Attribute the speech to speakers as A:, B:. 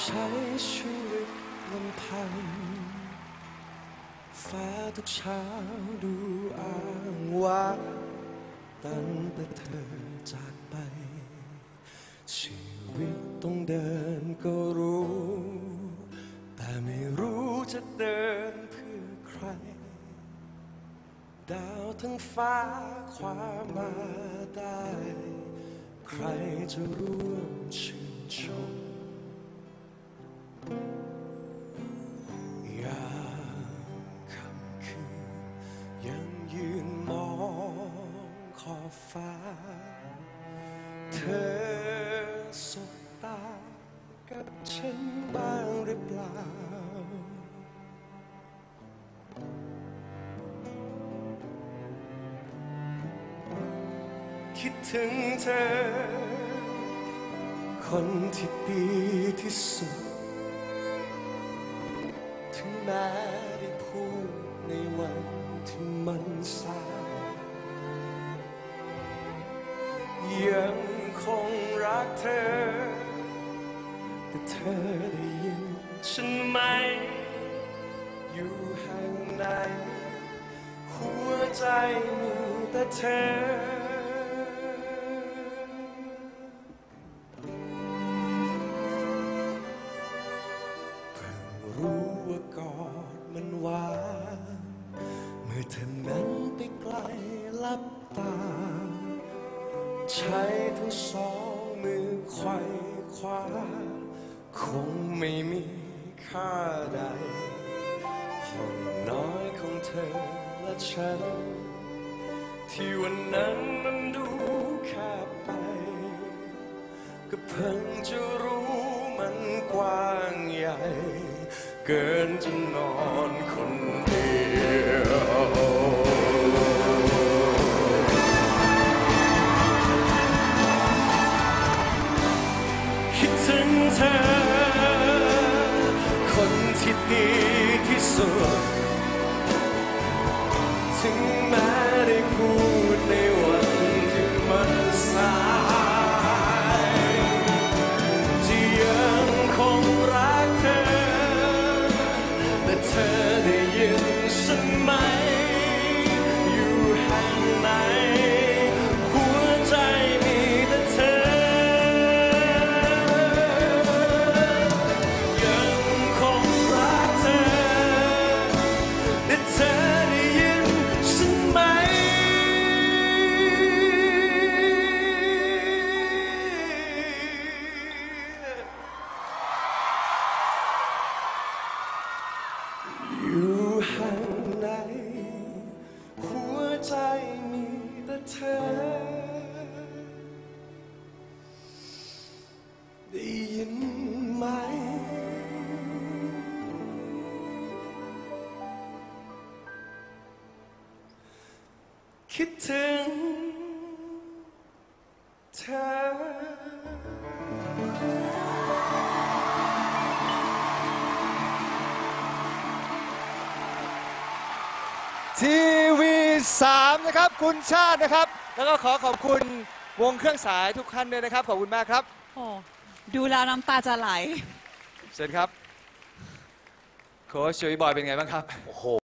A: ใช้ชีวิตลำพังฟ้าทุกเช้าดูอ้างว้างตั้งแต่เธอจากไป ชีวิตต้องเดินก็รู้ แต่ไม่รู้จะเดินเพื่อใคร ดาวทั้งฟ้าความมาได้ ใครจะร่วมชื่นช กับฉันบ้างหรือเปล่า คิดถึงเธอ คนที่ดีที่สุด ถึงแม้ได้พูดในวันที่มันสายยังคงรักเธอ แต่เธอได้ยินฉันไหม อยู่แห่งไหน หัวใจมีแต่เธอเพิ่งรู้ว่ากอดมันหวานเมื่อเธอนั้นไปไกลลับตาใช้ทั้งสองมือไขว่คว้า คงไม่มีค่าใดห้องน้อยของเธอและฉัน ที่วันนั้นมันดูแคบไป ก็เพิ่งจะรู้มันกว้างใหญ่ เกินจะนอนคนเดียว คิดถึงเธอ
B: ทีวีสามนะครับ คุณชาตินะครับ แล้วก็ขอขอบคุณวงเครื่องสายทุกท่านด้วยนะครับ ขอบคุณมากครับ
C: โอ้ดูแล้วน้ำตาจะไหล
B: เชิญครับ โค้ชจุยบอยเป็นไงบ้างครับ
D: โอ้โห